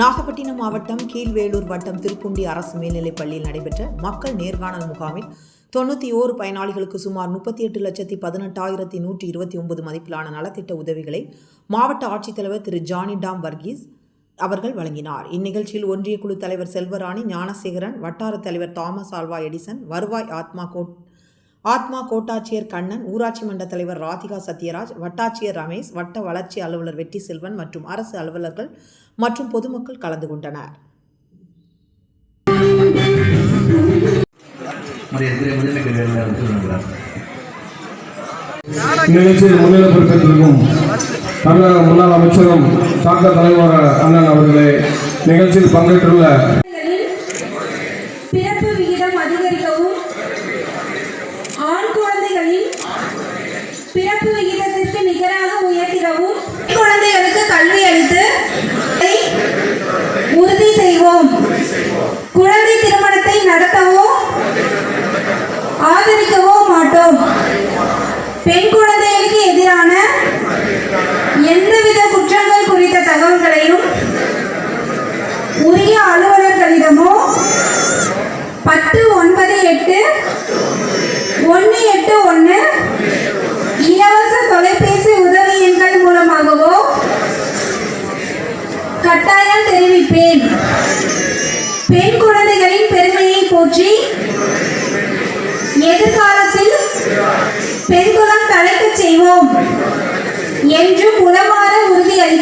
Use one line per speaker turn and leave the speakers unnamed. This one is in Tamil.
நாகப்பட்டினம் மாவட்டம் கீழ்வேலூர் வட்டம் திருப்புண்டி அரசு மேல்நிலைப் பள்ளியில் நடைபெற்ற மக்கள் நேர்காணல் முகாமில் தொண்ணூற்றி ஓரு பயனாளிகளுக்கு சுமார் முப்பத்தி எட்டு லட்சத்தி பதினெட்டாயிரத்தி நூற்றி இருபத்தி ஒன்பது மதிப்பிலான நலத்திட்ட உதவிகளை மாவட்ட ஆட்சித்தலைவர் திரு. ஜானி டாம் வர்கீஸ் அவர்கள் வழங்கினார். இந்நிகழ்ச்சியில் ஒன்றிய குழு தலைவர் செல்வராணி ஞானசேகரன் வட்டார தலைவர் தாமஸ் ஆல்வா எடிசன் வருவாய் ஆத்மா கோட் ஆத்மா கோட்டாட்சியர் கண்ணன் ஊராட்சி மன்ற தலைவர் ராதிகா சத்யராஜ் வட்டாட்சியர் ரமேஷ் வட்ட வளர்ச்சி அலுவலர் வெற்றி செல்வன் மற்றும் அரசு அலுவலர்கள் மற்றும் பொதுமக்கள் கலந்து கொண்டனர்.
முன்னிலை பொறுப்பேற்றிருக்கும் தமிழக முன்னாள் அமைச்சரும் தாக்க தலைவர் அண்ணன் அவர்களே நிகழ்ச்சியில் பங்கேற்றுள்ள
பிறப்பு விகிதம் அதிகரிக்கவும் ஆண் குழந்தைகளின் பிறப்பு விகிதத்திற்கு நிகராக உயர்த்திடவும் குழந்தைகளுக்கு கல்வி அளித்து உறுதி செய்வோம். குழந்தை திருமணத்தை நடத்தவோ ஆதரிக்கவோ மாட்டோம். பெண் குழந்தைகளுக்கு எதிரான எந்தவித குற்றங்கள் குறித்த தகவல்களையும் உரிய அலுவலர்களிடமோ பத்து ஒன்பது எட்டு ஒன்று எட்டு ஒன்று. இலவச தொலைபேசி உதவி எண்கள் மூலமாகவோ கட்டாயம் தெரிவிப்பேன். பெண் குழந்தைகளின் பெருமையை போற்றி எதிர்காலத்தில் பெண்குலம் தலைக்கச் செய்வோம். என்றும் உளமாற உறுதியளி